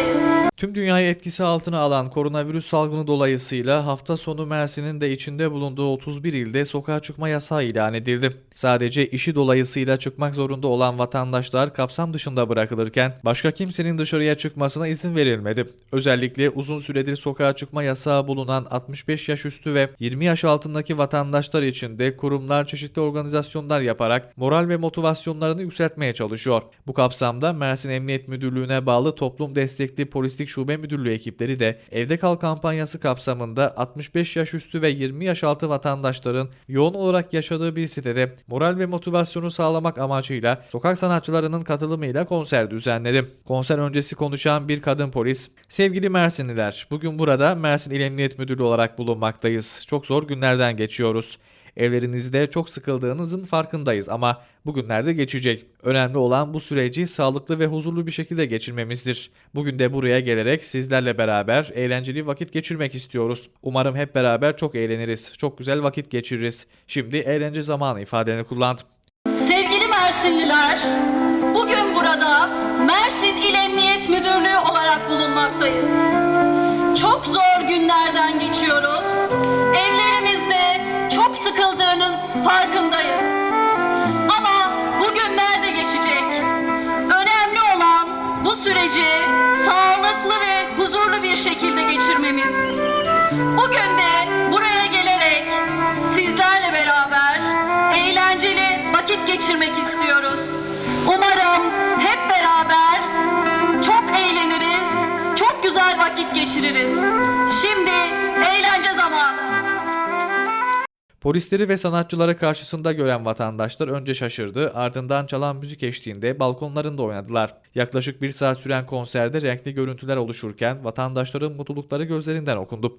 bulunmaktayız. Tüm dünyayı etkisi altına alan koronavirüs salgını dolayısıyla hafta sonu Mersin'in de içinde bulunduğu 31 ilde sokağa çıkma yasağı ilan edildi. Sadece işi dolayısıyla çıkmak zorunda olan vatandaşlar kapsam dışında bırakılırken başka kimsenin dışarıya çıkmasına izin verilmedi. Özellikle uzun süredir sokağa çıkma yasağı bulunan 65 yaş üstü ve 20 yaş altındaki vatandaşlar için de kurumlar çeşitli organizasyonlar yaparak moral ve motivasyonlarını yükseltmeye çalışıyor. Bu kapsamda Mersin Emniyet Müdürlüğü'ne bağlı Toplum Destekli Polislik Şube Müdürlüğü ekipleri de Evde Kal kampanyası kapsamında 65 yaş üstü ve 20 yaş altı vatandaşların yoğun olarak yaşadığı bir sitede moral ve motivasyonu sağlamak amacıyla sokak sanatçılarının katılımıyla konser düzenledi. Konser öncesi konuşan bir kadın polis, "Sevgili Mersinliler, bugün burada Mersin İl Emniyet Müdürlüğü olarak bulunmaktayız. Çok zor günlerden geçiyoruz. Evlerinizde çok sıkıldığınızın farkındayız ama bugünlerde geçecek. Önemli olan bu süreci sağlıklı ve huzurlu bir şekilde geçirmemizdir. Bugün de buraya gelerek sizlerle beraber eğlenceli vakit geçirmek istiyoruz. Umarım hep beraber çok eğleniriz, çok güzel vakit geçiririz. Şimdi eğlence zamanı ifadeni kullandım. Sevgili Mersinliler, bugün burada Mersin İl Emniyet Müdürlüğü olarak bulunmaktayız. Sıkıldığının farkındayız. Polisleri ve sanatçıları karşısında gören vatandaşlar önce şaşırdı, ardından çalan müzik eşliğinde balkonlarında oynadılar. Yaklaşık bir saat süren konserde renkli görüntüler oluşurken vatandaşların mutlulukları gözlerinden okundu.